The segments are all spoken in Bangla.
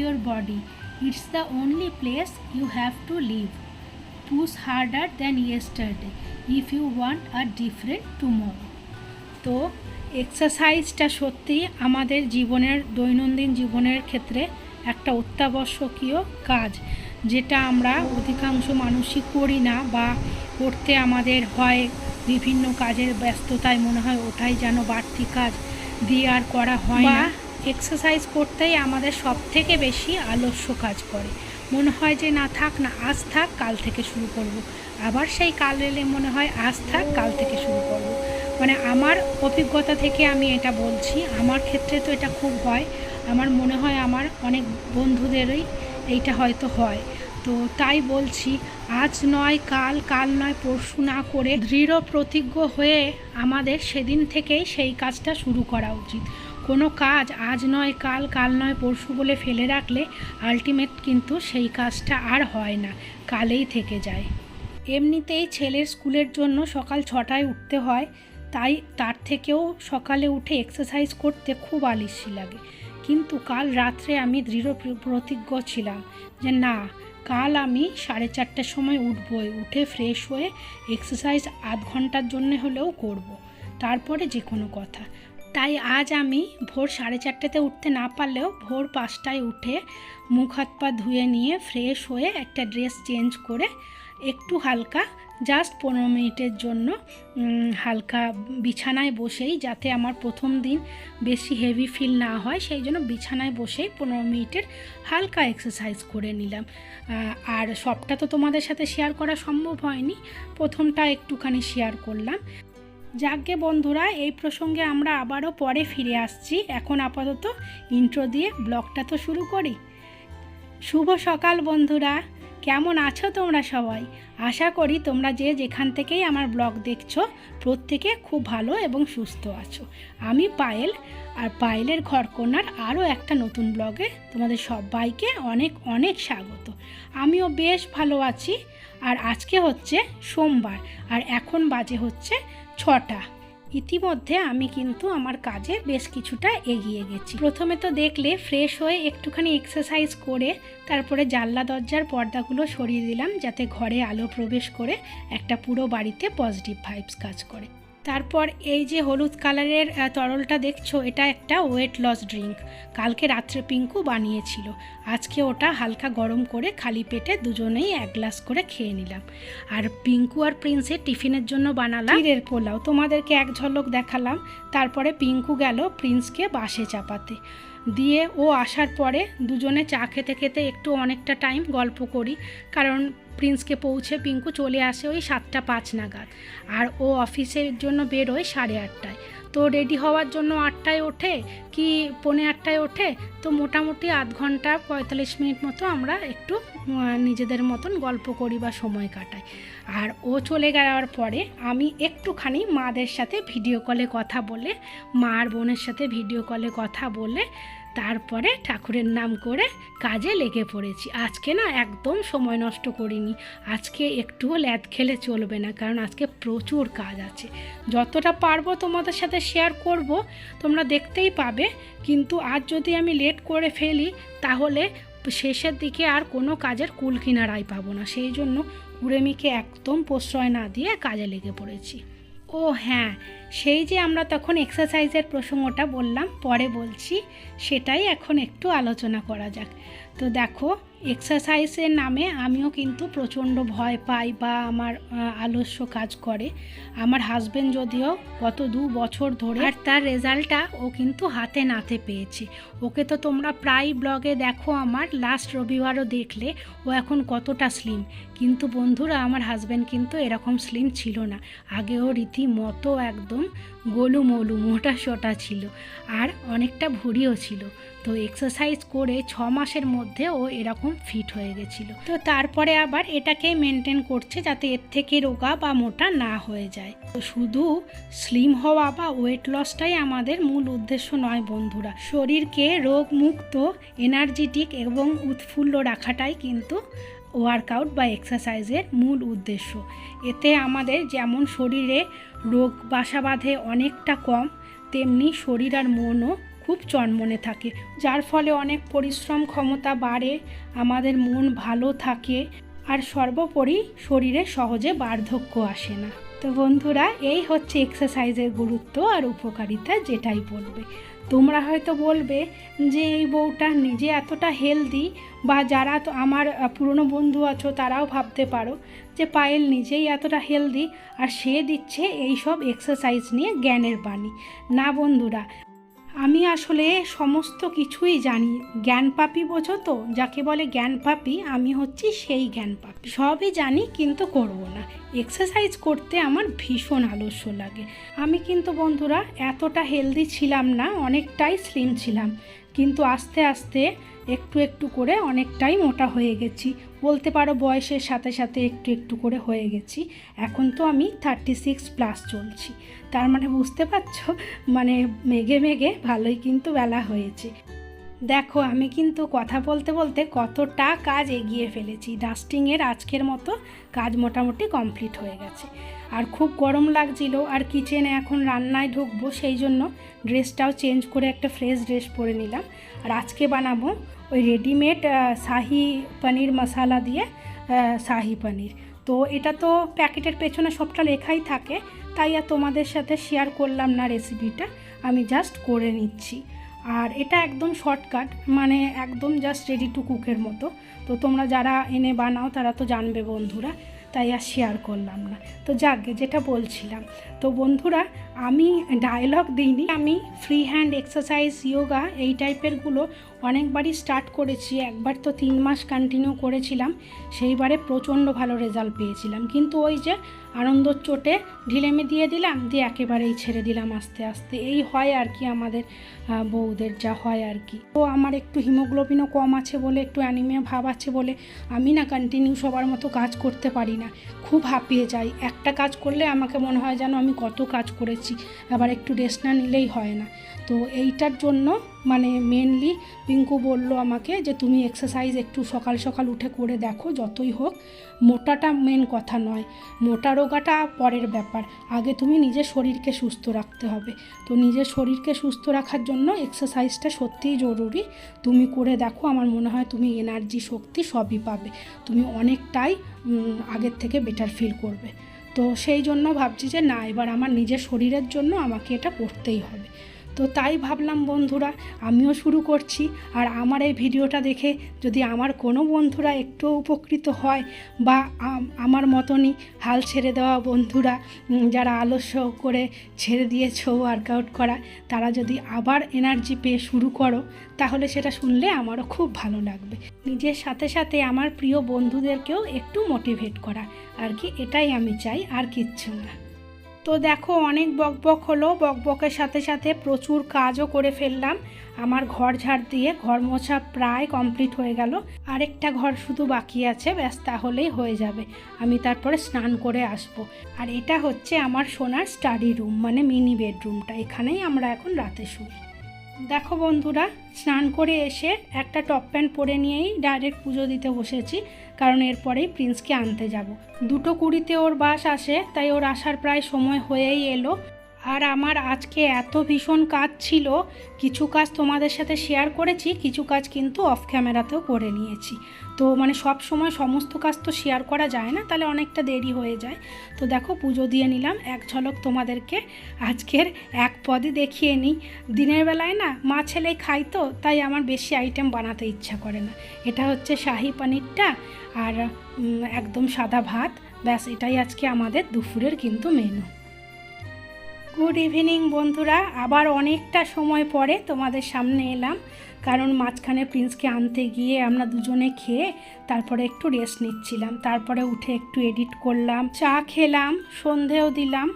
Your body it's the only place you have to live push harder than yesterday if you want a different tomorrow তো এক্সারসাইজটা সত্যিই আমাদের জীবনের, দৈনন্দিন জীবনের ক্ষেত্রে একটা অত্যাবশ্যকীয় কাজ, যেটা আমরা অধিকাংশ মানুষই করি না বা করতে আমাদের হয়। বিভিন্ন কাজের ব্যস্ততায় মনে হয় ওটাই যেন বাড়তি কাজ। দিয়ে আর করা হয় না এক্সারসাইজ করতেই আমাদের সব থেকে বেশি আলস্য কাজ করে মনে হয় যে না থাক না আজ থাক কাল থেকে শুরু করব। আবার সেই কাল এলে মনে হয় আজ থাক কাল থেকে শুরু করব। মানে আমার অভিজ্ঞতা থেকে আমি এটা বলছি আমার ক্ষেত্রে তো এটা খুব হয় আমার মনে হয় আমার অনেক বন্ধুদেরই এইটা হয়তো হয় তো তাই বলছি আজ নয়, কাল কাল নয়, পরশু না করে দৃঢ় প্রতিজ্ঞ হয়ে আমাদের সেদিন থেকেই সেই কাজটা শুরু করা উচিত। কোনো কাজ আজ নয়, কাল কাল নয়, পরশু বলে ফেলে রাখলে আলটিমেট কিন্তু সেই কাজটা আর হয় না, কালেই থেকে যায়। এমনিতেই ছেলের স্কুলের জন্য সকাল ছটায় উঠতে হয়, তাই তার থেকেও সকালে উঠে এক্সারসাইজ করতে খুব আলিস্যি লাগে। কিন্তু কাল রাত্রে আমি দৃঢ় প্র- প্রতিজ্ঞ ছিলাম যে না, কাল আমি সাড়ে চারটার সময় উঠবই উঠে ফ্রেশ হয়ে এক্সারসাইজ আধ ঘণ্টার জন্য হলেও করব। তারপরে যে কোনো কথা তাই আজ আমি ভোর সাড়ে চারটেতে উঠতে না পারলেও ভোর পাঁচটায় উঠে মুখ হাত পা ধুয়ে নিয়ে ফ্রেশ হয়ে একটা ড্রেস চেঞ্জ করে একটু হালকা জাস্ট পনেরো মিনিটের জন্য হালকা বিছানায় বসেই যাতে আমার প্রথম দিন বেশি হেভি ফিল না হয়, সেই জন্য বিছানায় বসেই পনেরো মিনিটের হালকা এক্সারসাইজ করে নিলাম। আর সবটা তো তোমাদের সাথে শেয়ার করা সম্ভব হয়নি, প্রথমটা একটুখানি শেয়ার করলাম। যাকে বন্ধুরা, এই প্রসঙ্গে আমরা আবারও পরে ফিরে আসছি। এখন আপাতত ইন্ট্রো দিয়ে ব্লগটা তো শুরু করি। শুভ সকাল বন্ধুরা। কেমন আছো তোমরা সবাই? আশা করি তোমরা যে যেখান থেকেই আমার ব্লগ দেখছ, প্রত্যেকে খুব ভালো এবং সুস্থ আছো। আমি পায়েল, আর পায়েলের ঘরকন্যার আরও একটা নতুন ব্লগে তোমাদের সবাইকে অনেক অনেক স্বাগত। আমিও বেশ ভালো আছি। আর আজকে হচ্ছে সোমবার, আর এখন বাজে হচ্ছে ছটা। ইতিমধ্যে আমি কিন্তু আমার কাজে বেশ কিছুটা এগিয়ে গেছি। প্রথমে তো দেখলে ফ্রেশ হয়ে একটুখানি এক্সারসাইজ করে তারপরে জানলা দরজার পর্দাগুলো সরিয়ে দিলাম যাতে ঘরে আলো প্রবেশ করে একটা পুরো বাড়িতে পজিটিভ ভাইবস কাজ করে। তারপর এই যে হলুদ কালারের তরলটা দেখছ, এটা একটা ওয়েট লস ড্রিঙ্ক কালকে রাত্রে পিঙ্কু বানিয়েছিল। আজকে ওটা হালকা গরম করে খালি পেটে দুজনেই এক গ্লাস করে খেয়ে নিলাম। আর পিঙ্কু আর প্রিন্সের টিফিনের জন্য বানালাম ক্ষীরের পোলাও। তোমাদেরকে এক ঝলক দেখালাম। তারপরে পিঙ্কু গেল প্রিন্সকে বাসে চাপাতে। দিয়ে ও আসার পরে দুজনে চা খেতে খেতে একটু অনেকটা টাইম গল্প করি। কারণ প্রিন্সকে পৌঁছে পিঙ্কু চলে আসে ওই সাতটা পাঁচ নাগাদ। আর ও অফিসের জন্য বেরোয় সাড়ে আটটায়। তো রেডি হওয়ার জন্য আটটায় ওঠে কি পৌনে আটটায় ওঠে? তো মোটামুটি আধ ঘণ্টা পঁয়তাল্লিশ মিনিট মতো আমরা একটু নিজেদের মতন গল্প করি বা সময় কাটাই। আর ও চলে যাওয়ার পরে আমি একটুখানি মাদের সাথে ভিডিও কলে কথা বলে মা আর বোনের সাথে ভিডিও কলে কথা বলে তারপরে ঠাকুরের নাম করে কাজে লেগে পড়েছি। আজকে না একদম সময় নষ্ট করিনি। আজকে একটুও ল্যাদ খেলে চলবে না, কারণ আজকে প্রচুর কাজ আছে। যতটা পারব তোমাদের সাথে শেয়ার করব, তোমরা দেখতেই পাবে। কিন্তু আজ যদি আমি লেট করে ফেলি, তাহলে শেষের দিকে আর কোনো কাজের কুল কিনারাই পাবো না। সেই জন্য কুড়েমিকে একদম প্রশ্রয় না দিয়ে কাজে লেগে পড়েছি। ও হ্যাঁ সেই যে আমরা তখন এক্সারসাইজের প্রসঙ্গটা বললাম, পরে বলছি, সেটাই এখন একটু আলোচনা করা যাক। তো দেখো এক্সারসাইজের নামে আমিও কিন্তু প্রচণ্ড ভয় পাই বা আমার আলস্য কাজ করে। আমার হাজবেন্ড যদিও গত দু বছর ধরে আর তার রেজাল্টটা ও কিন্তু হাতে নাতে পেয়েছে। ওকে তো তোমরা প্রায় ব্লগে দেখো আমার লাস্ট রবিবারও দেখলে ও এখন কতটা স্লিম কিন্তু বন্ধুরা, আমার হাজব্যান্ড কিন্তু এরকম স্লিম ছিল না। আগে ও রীতিমতো একদম গোলু মলু মোটা সোটা ছিল। আর অনেকটা ভুড়িও ছিল। তো এক্সারসাইজ করে ছ মাসের মধ্যে ও এরকম ফিট হয়ে গেছিল। তো তারপরে আবার এটাকেই মেনটেন করছে যাতে এর থেকে রোগা বা মোটা না হয়ে যায়। তো শুধু স্লিম হওয়া বা ওয়েট লসটাই আমাদের মূল উদ্দেশ্য নয় বন্ধুরা। শরীরকে রোগমুক্ত এনার্জেটিক এবং উৎফুল্ল রাখাটাই কিন্তু ওয়ার্কআউট বা এক্সারসাইজের মূল উদ্দেশ্য। এতে আমাদের যেমন শরীরে রোগ বাসা বাঁধে অনেকটা কম, তেমনি শরীর আর মনও খুব চনমনে থাকে, যার ফলে অনেক পরিশ্রম ক্ষমতা বাড়ে, আমাদের মন ভালো থাকে, আর সর্বোপরি শরীরে সহজে বার্ধক্য আসে না। তো বন্ধুরা, এই হচ্ছে এক্সারসাইজের গুরুত্ব আর উপকারিতা যেটাই বলবে। তোমরা হয়তো বলবে যে, এই বউটা নিজে এতটা হেলদি বা যারা তো আমার পুরনো বন্ধু আছো, তারাও ভাবতে পারো যে, পায়েল নিজেই এতটা হেলদি আর সে দিচ্ছে এই সব এক্সারসাইজ নিয়ে জ্ঞানের বাণী। না বন্ধুরা আমি আসলে সমস্ত কিছুই জানি। জ্ঞান পাপি বোঝো তো? যাকে বলে জ্ঞান পাপি, আমি হচ্ছি সেই জ্ঞান পাপি। সবই জানি, কিন্তু করব না। এক্সারসাইজ করতে আমার ভীষণ আলস্য লাগে। আমি কিন্তু বন্ধুরা, এতটা হেলদি ছিলাম না, অনেকটাই স্লিম ছিলাম। কিন্তু আস্তে আস্তে একটু একটু করে অনেকটাই মোটা হয়ে গেছি। বলতে পারো বয়সের সাথে সাথে একটু একটু করে হয়ে গেছি। এখন তো আমি থার্টি সিক্স প্লাস চলছি। তার মানে বুঝতে পারছ? মানে মেঘে মেঘে ভালোই কিন্তু বেলা হয়েছে। দেখো, আমি কিন্তু কথা বলতে বলতে কতটা কাজ এগিয়ে ফেলেছি। ডাস্টিংয়ের আজকের মতো কাজ মোটামুটি কমপ্লিট হয়ে গেছে। আর খুব গরম লাগছিল আর কিচেনে এখন রান্নায় ঢুকবো সেই জন্য ড্রেসটাও চেঞ্জ করে একটা ফ্রেশ ড্রেস পরে নিলাম। আর আজকে বানাবো ওই রেডিমেড শাহি পনির মশালা দিয়ে শাহি পনির। তো এটা তো প্যাকেটের পেছনে সবটা লেখাই থাকে, তাই আর তোমাদের সাথে শেয়ার করলাম না রেসিপিটা আমি জাস্ট করে নিচ্ছি। আর এটা একদম শর্টকাট মানে একদম জাস্ট রেডি টু কুকের মতো। তো তোমরা যারা এনে বানাও, তারা তো জানবে বন্ধুরা। তাই আর শেয়ার করলাম না। তো যাক, যেটা বলছিলাম। তো বন্ধুরা, আমি ডায়লগ দিইনি। আমি ফ্রি হ্যান্ড এক্সারসাইজ ইয়োগা এই টাইপেরগুলো অনেকবারই স্টার্ট করেছি, একবার তো তিন মাস কন্টিনিউ করেছিলাম, সেইবারে প্রচণ্ড ভালো রেজাল্ট পেয়েছিলাম। কিন্তু ওই যে আনন্দর চোটে ঢিলেমি দিয়ে দিলাম, দিয়ে একেবারেই ছেড়ে দিলাম আস্তে আস্তে। এই হয় আর কি আমাদের বউদের যা হয় আর কি। তো আমার একটু হিমোগ্লোবিনও কম আছে বলে, একটু অ্যানিমিয়া ভাব আছে বলে, আমি না কন্টিনিউ সবার মতো কাজ করতে পারি না। খুব হাঁপিয়ে যাই। একটা কাজ করলে আমাকে মনে হয় যেন আমি কত কাজ করেছি, আবার একটু রেস্ট না নিলেই হয় না। তো এইটার জন্য মানে মেনলি পিঙ্কু বলল আমাকে যে, তুমি এক্সারসাইজ একটু সকাল সকাল উঠে করে দেখো, যতই হোক। মোটাটা মেন কথা নয়। মোটা রোগাটা পরের ব্যাপার। আগে তুমি নিজের শরীরকে সুস্থ রাখতে হবে। তো নিজের শরীরকে সুস্থ রাখার জন্য এক্সারসাইজটা সত্যিই জরুরি। তুমি করে দেখো, আমার মনে হয় তুমি এনার্জি শক্তি সবই পাবে। তুমি অনেকটাই আগের থেকে বেটার ফিল করবে। তো সেই জন্য ভাবছি যে, না, এবার আমার নিজের শরীরের জন্য আমাকে এটা করতেই হবে। তো তাই ভাবলাম, বন্ধুরা, আমিও শুরু করছি। আর আমার এই ভিডিওটা দেখে যদি আমার কোনো বন্ধুরা একটু উপকৃত হয় বা আমার মতনই হাল ছেড়ে দেওয়া বন্ধুরা যারা আলস্য করে ছেড়ে দিয়েছ ওয়ার্কআউট করা, তারা যদি আবার এনার্জি পেয়ে শুরু করো, তাহলে সেটা শুনলে আমারও খুব ভালো লাগবে। নিজের সাথে সাথে আমার প্রিয় বন্ধুদেরকেও একটু মোটিভেট করা। আর কি, এটাই আমি চাই, আর কিচ্ছু না। তো দেখো, অনেক বকবক হলো। বকবকের সাথে সাথে প্রচুর কাজও করে ফেললাম। আমার ঘর ঝাড় দিয়ে ঘর মোছা প্রায় কমপ্লিট হয়ে গেল। আরেকটা ঘর শুধু বাকি আছে, ব্যাস তাহলেই হয়ে যাবে। আমি তারপরে স্নান করে আসব। আর এটা হচ্ছে আমার সোনার স্টাডি রুম মানে মিনি বেডরুমটা এখানেই আমরা এখন রাতে শুই। দেখো বন্ধুরা, স্নান করে এসে একটা টপ প্যান্ট পরে নিয়েই ডাইরেক্ট পুজো দিতে বসেছি, কারণ এরপরেই প্রিন্সকে আনতে যাব। দুটো কুড়িতে ওর বাস আসে, তাই ওর আসার প্রায় সময় হয়েই এলো। আর আমার আজকে এত ভীষণ কাজ ছিল, কিছু কাজ তোমাদের সাথে শেয়ার করেছি, কিছু কাজ কিন্তু অফ ক্যামেরাতেও করে নিয়েছি। তো মানে সব সময় সমস্ত কাজ তো শেয়ার করা যায় না, তাহলে অনেকটা দেরি হয়ে যায়। তো দেখো পুজো দিয়ে নিলাম, এক ঝলক তোমাদেরকে আজকের এক পদই দেখিয়ে নিই। দিনের বেলায় না, মা ছেলেই খাই তো, তাই আমার বেশি আইটেম বানাতে ইচ্ছা করে না। এটা হচ্ছে শাহি পনিরটা আর একদম সাদা ভাত, ব্যাস এটাই আজকে আমাদের দুপুরের কিন্তু মেনু গুড ইভিনিং বন্ধুরা। আবার অনেকটা সময় পরে তোমাদের সামনে এলাম, কারণ মাঝখানে প্রিন্সকে আনতে গিয়ে আমরা দুজনে খেয়ে তারপরে একটু রেস্ট নিচ্ছিলাম। তারপরে উঠে একটু এডিট করলাম, চা খেলাম, সন্ধেও দিলাম।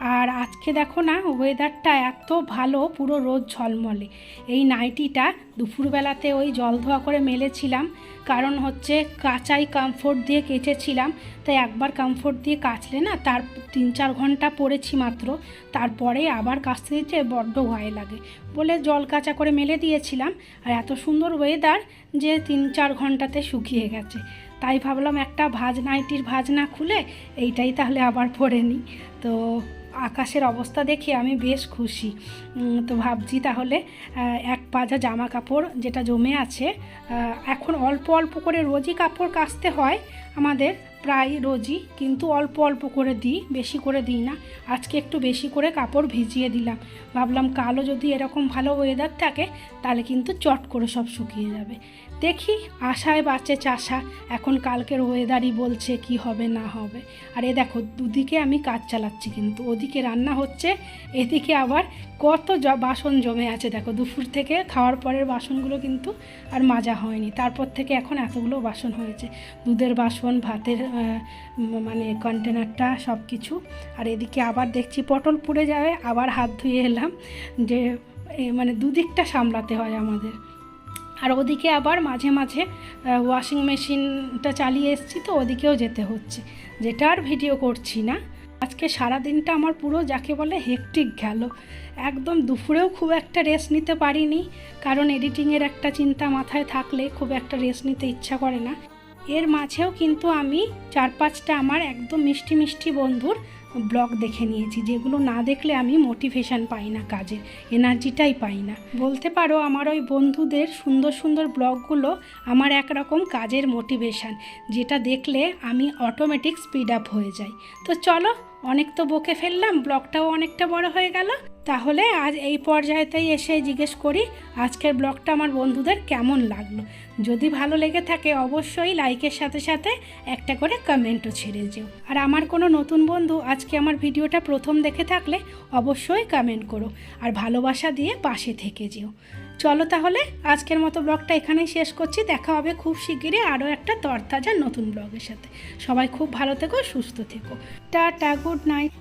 আর আজকে দেখো না ওয়েদারটা এত ভালো, পুরো রোদ ঝলমলে। এই নাইটিটা দুপুরবেলাতে ওই জল ধোয়া করে মেলেছিলাম, কারণ হচ্ছে কাঁচাই কমফোর্ট দিয়ে কেচেছিলাম, তাই একবার কমফোর্ট দিয়ে কাচলে না, তার তিন চার ঘণ্টা পরেছি মাত্র, তারপরে আবার কাচতে দিতে বড্ড ভয় লাগে। বলে জল কাঁচা করে মেলে দিয়েছিলাম, আর এত সুন্দর ওয়েদার যে তিন চার ঘন্টাতে শুকিয়ে গেছে। তাই ভাবলাম একটা ভাজ নাইটির ভাজ না খুলে, এইটাই তাহলে আবার পরে নিই। তো আকাশের অবস্থা দেখে আমি বেশ খুশি। তো ভাবছি তাহলে এক পাজা জামা কাপড় যেটা জমে আছে এখন অল্প অল্প করে রোজই কাপড় কাচতে হয় আমাদের প্রায় রোজই, কিন্তু অল্প অল্প করে দিই, বেশি করে দিই না। আজকে একটু বেশি করে কাপড় ভিজিয়ে দিলাম। ভাবলাম কালো যদি এরকম ভালো ওয়েদার থাকে, তাহলে কিন্তু চট করে সব শুকিয়ে যাবে। দেখি, আশায় বাঁচে চাষা। এখন কালকের ওয়েদারই বলছে কি হবে, না হবে। আর এ দেখো, দুদিকে আমি কাজ চালাচ্ছি কিন্তু, ওদিকে রান্না হচ্ছে, এদিকে আবার কত বাসন জমে আছে, দেখো, দুপুর থেকে খাওয়ার পরের বাসনগুলো কিন্তু আর মাজা হয়নি। তারপর থেকে এখন এতগুলো বাসন হয়েছে। দুধের বাসন, ভাতের মানে কন্টেনারটা সব কিছু আর এদিকে আবার দেখছি পটল পুড়ে যাবে, আবার হাত ধুয়ে এলাম যে মানে দুদিকটা সামলাতে হয় আমাদের। আর ওদিকে আবার মাঝে মাঝে ওয়াশিং মেশিনটা চালিয়ে এসেছি, তো ওদিকেও যেতে হচ্ছে। যেটা আর ভিডিও করছি না। আজকে সারা দিনটা আমার পুরো যাকে বলে হেকটিক গেল। একদম দুপুরেও খুব একটা রেস্ট নিতে পারিনি, কারণ এডিটিংয়ের একটা চিন্তা মাথায় থাকলে খুব একটা রেস্ট নিতে ইচ্ছা করে না। এর মাঝেও কিন্তু আমি চার পাঁচটা আমার একদম মিষ্টি মিষ্টি বন্ধুর ব্লগ দেখে নিয়েছি, যেগুলো না দেখলে আমি মোটিভেশন পাই না কাজের এনার্জিটাই পাই না। বলতে পারো আমার ওই বন্ধুদের সুন্দর সুন্দর ব্লগগুলো আমার একরকম কাজের মোটিভেশান যেটা দেখলে আমি অটোমেটিক স্পিড আপ হয়ে যাই। তো চলো অনেক তো বকে ফেললাম ব্লগটাও অনেকটা বড় হয়ে গেল। তাহলে আজ এই পর্যায়েতেই এসে জিজ্ঞেস করি, আজকের ব্লগটা আমার বন্ধুদের কেমন লাগল? যদি ভালো লেগে থাকে অবশ্যই লাইকের সাথে সাথে একটা করে কমেন্টও ছেড়ে যেও। আর আমার কোনো নতুন বন্ধু আজকে আমার ভিডিওটা প্রথম দেখে থাকলে অবশ্যই কমেন্ট করো, আর ভালোবাসা দিয়ে পাশে থেকে যেও। চলো তাহলে, আজকের মতো ব্লগটা এখানেই শেষ করছি। দেখা হবে খুব শিগগিরই আরও একটা তরতাজা নতুন ব্লগের সাথে। সবাই খুব ভালো থেকো, সুস্থ থেকো। টা গুড নাইট।